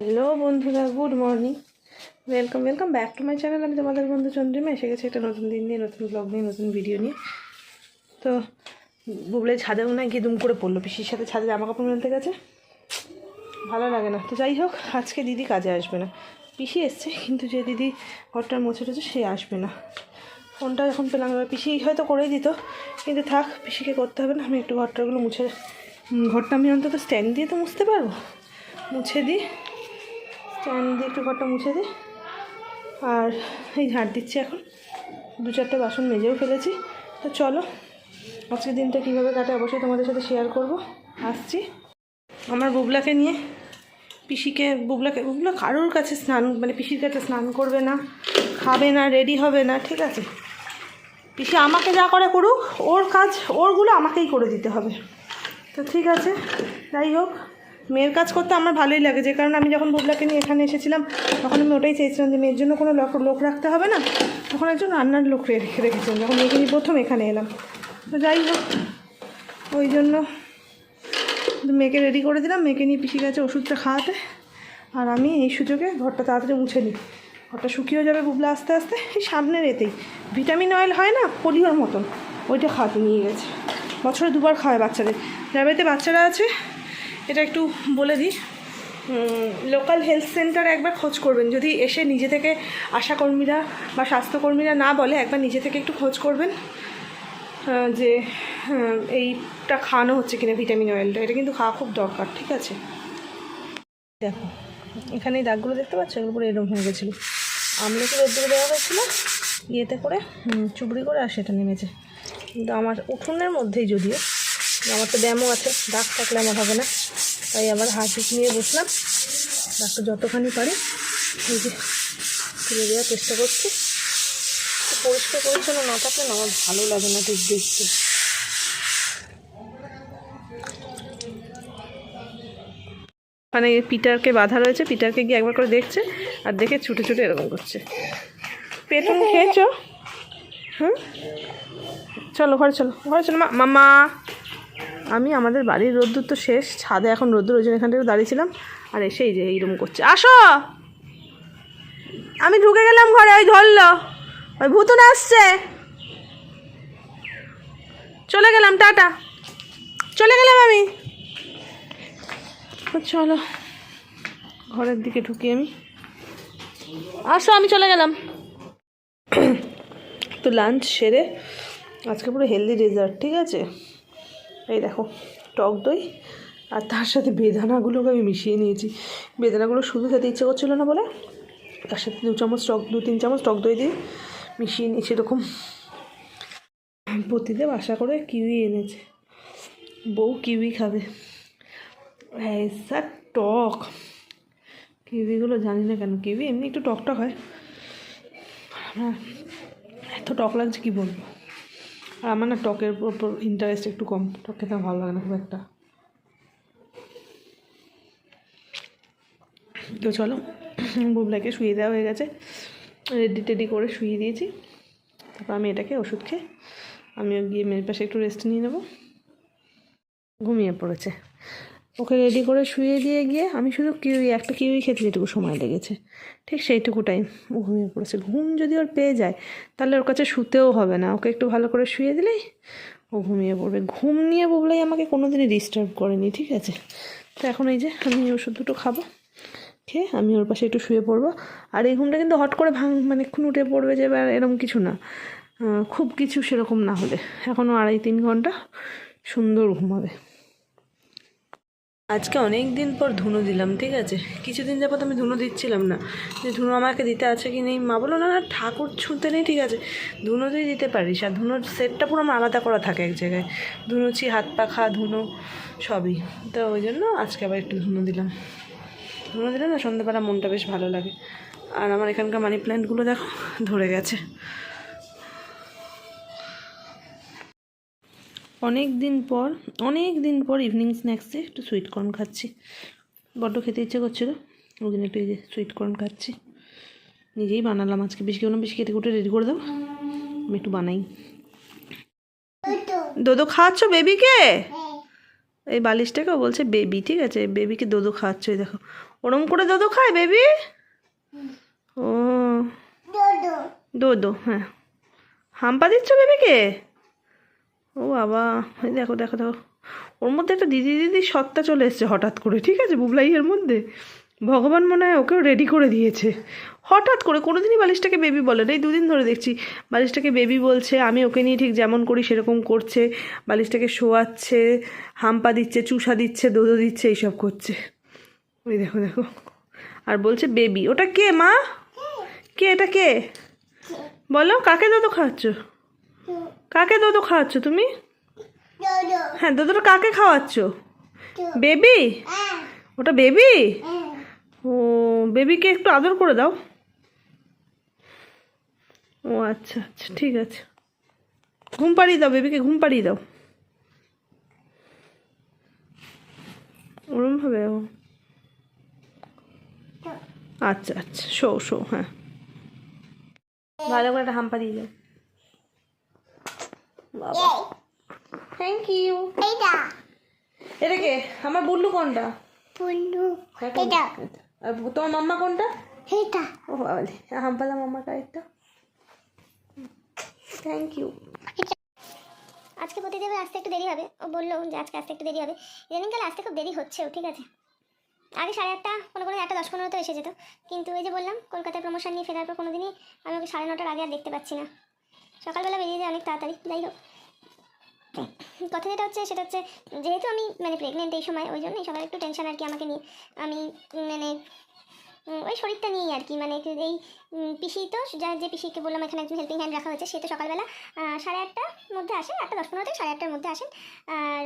Hello বন্ধুরা good morning welcome welcome back to my channel আমি তোমাদের বন্ধু চন্দ্রিমা, এসে গেছে একটা নতুন দিন নিয়ে, নতুন ব্লগ নিয়ে, নতুন ভিডিও নিয়ে। তো, বুবলে ছাদেও না গিয়ে দুম করে পড়ল। পিসির সাথে ছাদে জামা কাপড় মেলতে গেছে। ভালো লাগে না। তো যাই হোক, আজকে দিদি কাজে আসবে না। পিসি এসছে, কিন্তু যে দিদি ঘরটা মুছে টুছে, সে আসবে না। ফোনটা এখন পেলাম পিসি হয়তো করেই দিত। কিন্তু থাক, পিসিকে করতে হবে না। আমি একটু ঘরটাগুলো মুছে, ঘরটা আমি অন্তত স্ট্যান্ড দিয়ে তো মুছতে পারব। মুছে দিই। স্ট্যান্ড দিয়ে একটু ঘরটা মুছে দিই। আর এই ঝাড় দিচ্ছি এখন। দু চারটে বাসন মেজেও ফেলেছি। তো চলো, আজকের দিনটা কীভাবে কাটে অবশ্যই তোমাদের সাথে শেয়ার করব। আসছি। আমার বুবলাকে নিয়ে পিসিকে, বুবলাকে, বুবলা কারোর কাছে স্নান মানে পিসির কাছে স্নান করবে না, খাবে না রেডি হবে না, ঠিক আছে? পিসি আমাকে যা করে করুক, ওর কাজ, ওরগুলো আমাকেই করে দিতে হবে। তো ঠিক আছে, যাই হোক। মেয়ের কাজ করতে আমার ভালোই লাগে, যে কারণে আমি যখন বুবলাকে নিয়ে এখানে এসেছিলাম, তখন আমি ওটাই চেয়েছিলাম যে মেয়ের জন্য কোনো লোক লোক রাখতে হবে না। তখন একজন রান্নার লোক রেখে রেখেছিলাম, যখন মেয়েকে নিয়ে প্রথম এখানে এলাম। তো যাই হোক, ওই জন্য মেয়েকে রেডি করে দিলাম, মেয়েকে নিয়ে পিসি গেছে ওষুধটা খাওয়াতে। আর আমি এই সুযোগে ঘরটা তাড়াতাড়ি মুছে নিই। ঘরটা শুকিয়েও যাবে বুবলা আস্তে আস্তে, এই সামনের এতেই। ভিটামিন অয়েল হয় না, পোলিওর মতন, ওইটা খাওয়াতে নিয়ে গেছে। বছরে দুবার খাওয়ায় বাচ্চাদের। বাড়িতে বাচ্চারা আছে এটা একটু বলে দিই। লোকাল হেলথ সেন্টারে একবার খোঁজ করবেন। যদি এসে নিজে থেকে আশাকর্মীরা বা স্বাস্থ্যকর্মীরা না বলে, একবার নিজে থেকে একটু খোঁজ করবেন যে এইটা খাওয়ানো হচ্ছে কিনা ভিটামিন অয়েলটা এটা কিন্তু খাওয়া খুব দরকার, ঠিক আছে? দেখো, এখানে এই দাগগুলো দেখতে পাচ্ছ? এগুলো পুরো এরকম হয়ে গেছিল। আমলকি রোদ্দুরে দেওয়া হয়েছিল? ইয়েতে করে চুবড়ি করে আর সেটা নেমেছে। কিন্তু আমার উঠোনের মধ্যেই যদিও, আমার তো ব্যায়ামও আছে, দাগ থাকলে আমার হবে না। তাই আবার হাসি নিয়ে বসলাম। ডাক্তার যতখানি পারি যে তুলে দেওয়ার চেষ্টা করছি। পরিষ্কার পরিচ্ছন্ন না থাকলে না আমার ভালো লাগে না ঠিক দেখতে। ওখানে পিটারকে বাধা রয়েছে, পিটারকে গিয়ে একবার করে দেখছে আর দেখে ছুটে ছুটে এরকম করছে। পেটুন খেয়েছো? হুম? চলো, ঘরে চলো ঘরে চলো, মা মামা আমি, আমাদের বাড়ির রোদ্দুর তো শেষ, ছাদে এখন রোদ্দুর, ওই জন্য এখান থেকে দাঁড়িয়েছিলাম। আর এসে এই যে এইরকম করছে। আসো! আমি ঢুকে গেলাম ঘরে, ওই ধরলো। ওই ভূতন আসছে। চলে গেলাম, টাটা। চলে গেলাম আমি। চলো, ঘরের দিকে ঢুকি আমি। আসো, আমি চলে গেলাম। তো লাঞ্চ সেরে, আজকে পুরো হেলদি রেজাল্ট ঠিক আছে? এই দেখো, টক দই আর তার সাথে বেদানাগুলোকে আমি মিশিয়ে নিয়েছি। বেদানাগুলো শুধু খেতে ইচ্ছে করছিল না বলে তার সাথে দু চামচ টক, দু তিন চামচ টক দই দিয়ে মিশিয়ে নিয়েছি এরকম। প্রতিদেব আশা করে কিউই এনেছে। বউ কিউই খাবে। স্যার টক। কিউইগুলো জানি না কেন, কিউই এমনি একটু টক টক হয়। আমার এত টক লাগছে কী বলব? আর আমার না টকের উপর ইন্টারেস্ট একটু কম। টক খেতে ভালো লাগে না খুব একটা। তো চলো, বুবলাকে শুয়ে দেওয়া হয়ে গেছে। রেডি টেডি করে শুয়ে দিয়েছি। তারপর আমি এটাকে ওষুধ খেয়ে আমিও গিয়ে মেয়ের পাশে একটু রেস্ট নিয়ে নেব। ঘুমিয়ে পড়েছে। ওকে রেডি করে শুয়ে দিয়ে গিয়ে আমি শুধু কিউই, একটা কিউই খেতে যেটুকু সময় লেগেছে। ঠিক সেইটুকু টাইম ও ঘুমিয়ে পড়েছে। ঘুম যদি ওর পেয়ে যায়, তাহলে ওর কাছে শুতেও হবে না। ওকে একটু ভালো করে শুয়ে দিলেই ও ঘুমিয়ে পড়বে। ঘুম নিয়ে বললেই আমাকে কোনো দিনই ডিস্টার্ব করেনি, ঠিক আছে? তো এখন এই যে আমি ওষুধ দুটো খাব, খেয়ে আমি ওর পাশে একটু শুয়ে পড়ব। আর এই ঘুমটা কিন্তু হট করে ভাঙ মানে এক্ষুনি উঠে পড়বে যে এরকম কিছু না। খুব কিছু সেরকম না হলে। এখনও আড়াই তিন ঘণ্টা সুন্দর ঘুমাবে। আজকে অনেক দিন পর ধুনো দিলাম, ঠিক আছে? কিছুদিন যাবত আমি ধুনো দিচ্ছিলাম না। যে ধুনো আমাকে দিতে আছে কি নেই মা বলল, না না, ঠাকুর ছুঁতে নেই, ঠিক আছে। ধুনো তুই দিতে পারিস, আর ধুনোর সেটটা পুরো আমার আলাদা করা থাকে এক জায়গায়। ধুনুচি হাত পাখা ধুনো, সবই। তো ওই জন্য আজকে আবার একটু ধুনো দিলাম। ধুনো দিলে না সন্ধ্যেবেলা মনটা বেশ ভালো লাগে। আর আমার এখানকার মানি প্ল্যান্টগুলো দেখো, ধরে গেছে। অনেক দিন পর অনেক দিন পর ইভিনিং স্ন্যাক্সে একটু সুইট কর্ন খাচ্ছি। বড্ড খেতে ইচ্ছে করছিল ওই জন্য একটু এই যে সুইট কর্ন খাচ্ছি। নিজেই বানালাম আজকে। বেশি কেউ না বেশি কেটে কুটে রেডি করে দাও। আমি একটু বানাই। দোদো খাওয়াচ্ছ বেবিকে এই বালিশটাকে বলছে বেবি ঠিক আছে? বেবিকে দোদো খাওয়াচ্ছ এই দেখো। ওরম করে দোদো খায় বেবি ও। দোদো। হ্যাঁ। হাম্পা দিচ্ছ বেবিকে ও বাবা দেখো দেখো দেখো। ওর মধ্যে একটা দিদি দিদি সত্তা চলে এসছে হঠাৎ করে, ঠিক আছে? বুবলাইয়ের মধ্যে। ভগবান মনে হয় ওকেও রেডি করে দিয়েছে। হঠাৎ করে, কোনোদিনই বালিশটাকে বেবি বলে না। এই দুদিন ধরে দেখছি, বালিশটাকে বেবি বলছে, আমি ওকে নিয়ে ঠিক যেমন করি সেরকম করছে। বালিশটাকে শোয়াচ্ছে, হাম্পা দিচ্ছে, চুষা দিচ্ছে, দোদো দিচ্ছে, এইসব করছে। ওই দেখো দেখো। আর বলছে বেবি ওটা কে মা? কে, এটা কে? বলো, কাকে দোদো খাওয়াচ্ছ কাকে দোদো খাওয়াচ্ছ তুমি? হ্যাঁ দোদোটা কাকে খাওয়াচ্ছ? বেবি? ওটা বেবি? ও বেবিকে একটু আদর করে দাও। ও আচ্ছা আচ্ছা ঠিক আছে। ঘুম পাড়িয়ে দাও বেবিকে ঘুম পাড়িয়ে দাও। ওরম ভাবে ও আচ্ছা আচ্ছা শো শো হ্যাঁ। ভালো করে একটা হাম্পা দিয়ে দাও। বাবা। থ্যাংক ইউ এটা কে? আমার বুল্লু কোনটা? হ্যাঁ, কোনটা? আর তোমার মাম্মা কোনটা? ও বাবালে হাম্পালা মাম্মা কারেক্টটা থ্যাংক ইউ আজকে প্রতিদেবের আসতে একটু দেরি হবে। ও বলল যে আজকে আসতে একটু দেরি হবে। ইদানিংকালে আসতে খুব দেরি হচ্ছেও ঠিক আছে। আগে সাড়ে আটটা কোনো কোনো একটা দশ পনেরো তো এসে যেত। কিন্তু এই যে বললাম কলকাতায় প্রমোশন নিয়ে ফেরার পর কোনো দিনই আমি ওকে সাড়ে নটার আগে আর দেখতে পাচ্ছি না। সকালবেলা বেরিয়ে যায় অনেক তাড়াতাড়ি যাই হোক। কথা যেটা হচ্ছে সেটা হচ্ছে যেহেতু আমি মানে প্রেগনেন্ট এই সময় ওই জন্যই সবার একটু টেনশন আর কি আমাকে নিয়ে। আমি মানে ওই শরীরটা নিয়েই আর কি মানে এই পিসি তো যা যে পিসিকে বললাম এখানে একজন হেল্পিং হ্যান্ড রাখা হয়েছে সে তো সকালবেলা সাড়ে আটটার মধ্যে আসেন আটটা দশ পনেরো থেকে সাড়ে আটটার মধ্যে আসেন। আর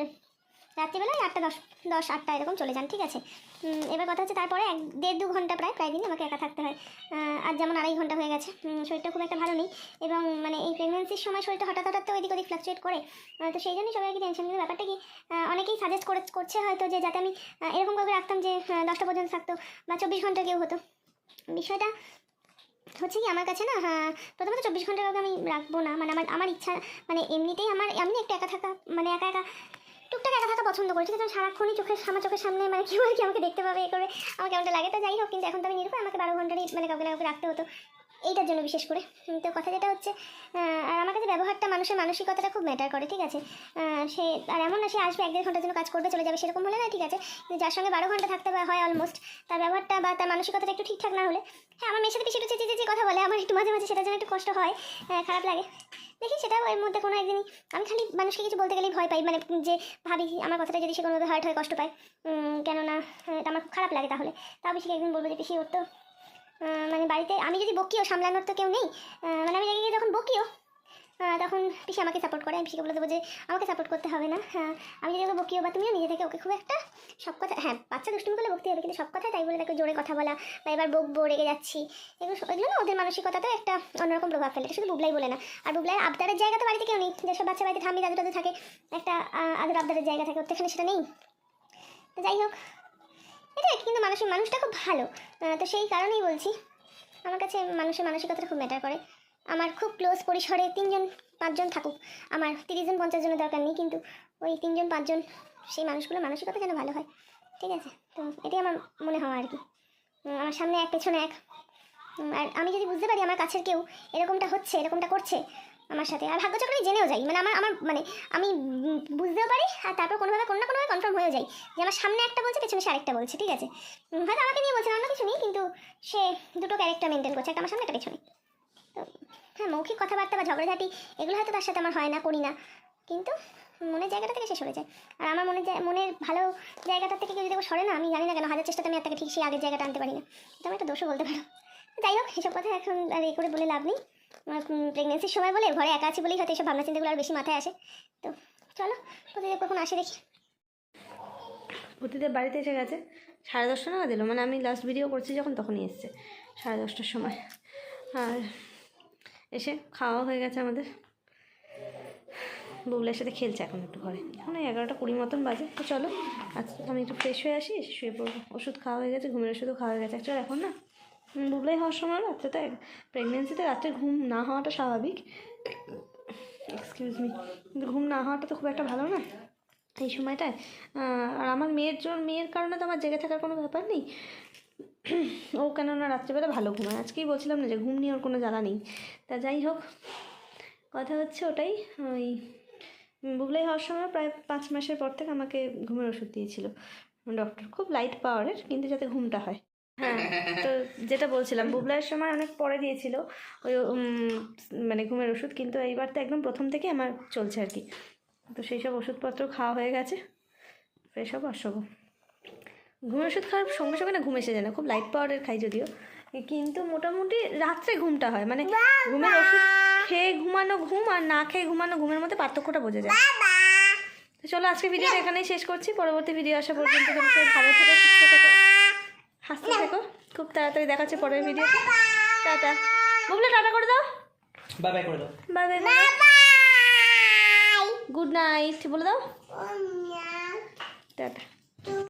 রাত্রিবেলায় আটটা দশ দশ আটটা এরকম চলে যান ঠিক আছে? এবার কথা হচ্ছে তারপরে এক দেড় দু ঘণ্টা প্রায় প্রায় দিনই আমাকে একা থাকতে হয়। আর যেমন আড়াই ঘণ্টা হয়ে গেছে শরীরটা খুব একটা ভালো নেই এবং মানে এই প্রেগনেন্সির সময় শরীরটা হঠাৎ হঠাৎ তো এদিক ওদিক ফ্লাকচুয়েট করে তো সেই জন্যই সবাই কি টেনশন কিন্তু ব্যাপারটা কি অনেকেই সাজেস্ট করে করছে হয়তো যে যাতে আমি আহ, এরকম করে রাখতাম যে দশটা পর্যন্ত থাকতো বা চব্বিশ ঘণ্টা কেউ হতো। বিষয়টা হচ্ছে কি আমার কাছে না হ্যাঁ প্রথমত চব্বিশ ঘণ্টার আগে আমি রাখব না। মানে আমার আমার ইচ্ছা মানে এমনিতেই আমার এমনি একটু একা থাকা মানে একা একা টুকটাক একা থাকা পছন্দ করি, ঠিক আছে? সারাক্ষণই চোখের আমার চোখের সামনে মানে কেউ আর কি আমাকে দেখতে পাবে, এ করে, আমাকে কেমনটা লাগে। তো যাই হোক, কিন্তু এখন তো আমি নিরূপায়, আমাকে বারো ঘন্টারই মানে কাউকে না কাউকে রাখতে হতো। এইটার জন্য বিশেষ করে। তো কথা যেটা হচ্ছে আর আমার কাছে ব্যবহারটা, মানুষের মানসিকতাটা খুব ম্যাটার করে, ঠিক আছে? সে, আর এমন না সে আসবে এক দেড় ঘণ্টার জন্য কাজ করবে, চলে যাবে, সেরকম হলে না, ঠিক আছে? যার সঙ্গে বারো ঘণ্টা থাকতে হয় অলমোস্ট তার ব্যবহারটা বা তার মানসিকতাটা একটু ঠিকঠাক না হলে। হ্যাঁ আমার মেয়ের সাথে বেশি একটু চেঁচে চেঁচে কথা বলে, আমার একটু মাঝে মাঝে সেটার জন্য একটু কষ্ট হয় খারাপ লাগে। দেখি সেটাও এর মধ্যে কোনো একদিনই। আমি খালি মানুষকে কিছু বলতে গেলেই ভয় পাই মানে যে ভাবি আমার কথাটা যদি সে কোনোভাবে হার্ট হয়, কষ্ট পায় কেননা আমার খুব খারাপ লাগে তাহলে। তাও বেশি একদিন বলব যে, পিসি, ওর তো মানে বাড়িতে আমি যদি বকিও, সামলানোর তো কেউ নেই মানে আমি রেগে গিয়ে যখন বকিও তখন পিসি আমাকে সাপোর্ট করে। আমি পিসিকে বলে দেবো যে আমাকে সাপোর্ট করতে হবে না হ্যাঁ। আমি যদি বকিও বা তুমিও নিজে থেকে, ওকে খুব একটা সব কথা হ্যাঁ বাচ্চা দুষ্টুমি করলে বকতে হবে, কিন্তু সব কথাই তাই বলে তাকে জোরে কথা বলা বা এবার বকবো, রেগে যাচ্ছি, এগুলো এগুলো না ওদের মানসিকতাতেও একটা অন্যরকম প্রভাব ফেলে। শুধু বুবলাই বলে না। আর বুবলাই আবদারের জায়গা তো বাড়িতে কেউ নেই। যেসব বাচ্চা বাড়িতে ঠাম্মি দাদু দাদু থাকে, একটা আদর আবদারের জায়গা থাকে, ওর সেটা নেই। তো যাই হোক এটাই কিন্তু মানুষের মানুষটা খুব ভালো। তো সেই কারণেই বলছি, আমার কাছে মানুষের মানসিকতাটা খুব ম্যাটার করে। আমার খুব ক্লোজ পরিসরে তিনজন, পাঁচজন থাকুক। আমার তিরিশ জন, পঞ্চাশ জনের দরকার নেই, কিন্তু ওই তিনজন, পাঁচজন, সেই মানুষগুলোর মানসিকতা যেন ভালো হয়। ঠিক আছে? তো এটাই আমার মনে হয় আর কি। আমার সামনে এক, পেছনে এক। আর আমি যদি বুঝতে পারি আমার কাছের কেউ এরকমটা হচ্ছে, এরকমটা করছে আমার সাথে, আর ভাগ্যচক্রে জেনেও যাই। মানে আমার আমার মানে আমি বুঝতেও পারি, আর তারপর কোনোভাবে কোনো না কনফার্ম হয়েও যাই যে আমার সামনে একটা বলছে পেছনে সে আরেকটা বলছে ঠিক আছে? হয়তো আমাকে নিয়ে বলছে না, অন্য কিছু নেই কিন্তু সে দুটো ক্যারেক্টার মেনটেন করছে একটা আমার সামনে একটা পেছনে। তো হ্যাঁ মৌখিক কথাবার্তা বা ঝগড়াঝাটি এগুলো হয়তো তার সাথে আমার হয় না করি না। কিন্তু মনের জায়গাটা থেকে সে সরে যায়। আর আমার মনের জায়- মনের ভালো জায়গাটা থেকে কেউ যদি সরে না আমি জানি না কেন হাজার চেষ্টাতে আমি তাকে ঠিক সেই আগের জায়গাটা আনতে পারি না। এটা আমি একটা দোষও বলতে পারো। যাই হোক এসব কথা এখন আর এ করে বলে লাভ নেই। প্রেগনেন্সির সময় বলে ঘরে একা আছি বলেই হয়তো এসব ভাবনা চিন্তাগুলো আর বেশি মাথায় আসে। তো চলো প্রতিদিন কখন আসে দেখি। অতীতের বাড়িতে এসে গেছে, সাড়ে দশটা নাগাদ এলো। মানে আমি লাস্ট ভিডিও করছি যখন, তখনই এসছে, সাড়ে দশটার সময়। আর এসে খাওয়া হয়ে গেছে আমাদের। বুবলের সাথে খেলছে এখন একটু ঘরে। এখন ওই এগারোটা কুড়ি মতন বাজে। তো চলো, আজ আমি একটু ফ্রেশ হয়ে আসি শুয়ে পড়ব। ওষুধ খাওয়া হয়ে গেছে, ঘুমের ওষুধও খাওয়া হয়ে গেছে। অ্যাকচুয়ালি এখন না বুবলাই হওয়ার সময় রাত্রে তো প্রেগনেন্সিতে রাত্রে ঘুম না হওয়াটা স্বাভাবিক। এক্সকিউজ মি কিন্তু ঘুম না হওয়াটা তো খুব একটা ভালো না। এই সময়টায়। আর আমার মেয়ের জন্য মেয়ের কারণে তো আমার জেগে থাকার কোনো ব্যাপার নেই। ও কেননা রাত্রিবেলা ভালো ঘুমায়। আজকেই বলছিলাম না যে ঘুম নিয়ে ওর কোনো জ্বালা নেই। তা যাই হোক, কথা হচ্ছে ওটাই। ওই বুবলাই হওয়ার সময় প্রায় পাঁচ মাসের পর থেকে আমাকে ঘুমের ওষুধ দিয়েছিল ডক্টর। খুব লাইট পাওয়ারের কিন্তু যাতে ঘুমটা হয়। হ্যাঁ তো যেটা বলছিলাম, বুবলাইয়ের সময় অনেক পরে দিয়েছিল ওই মানে ঘুমের ওষুধ। কিন্তু এইবার তো একদম প্রথম থেকে আমার চলছে আর কি। তো সেই সব ওষুধপত্র খাওয়া হয়ে গেছে। ফ্রেশ হব আর শোবো ঘুমের ওষুধ খাওয়ার সঙ্গে সঙ্গে না ঘুম এসে যায় না খুব লাইট পাওয়ারের খাই যদিও। কিন্তু মোটামুটি রাত্রে ঘুমটা হয় মানে ঘুমের ওষুধ খেয়ে ঘুমানো ঘুম আর না খেয়ে ঘুমানো ঘুমের মধ্যে পার্থক্যটা বোঝা যায়। তো চলো আজকে ভিডিওটা এখানেই শেষ করছি পরবর্তী ভিডিও আসা পর্যন্ত তোমরা ভালো থেকো সুস্থ থেকো হাসতে থেকো। খুব তাড়াতাড়ি দেখাচ্ছে পরের ভিডিও টাটা। বুবলে টাটা করে দাও। বাই বাই করে দাও। বাই বাই গুড নাইট বলে দাও। টাটা।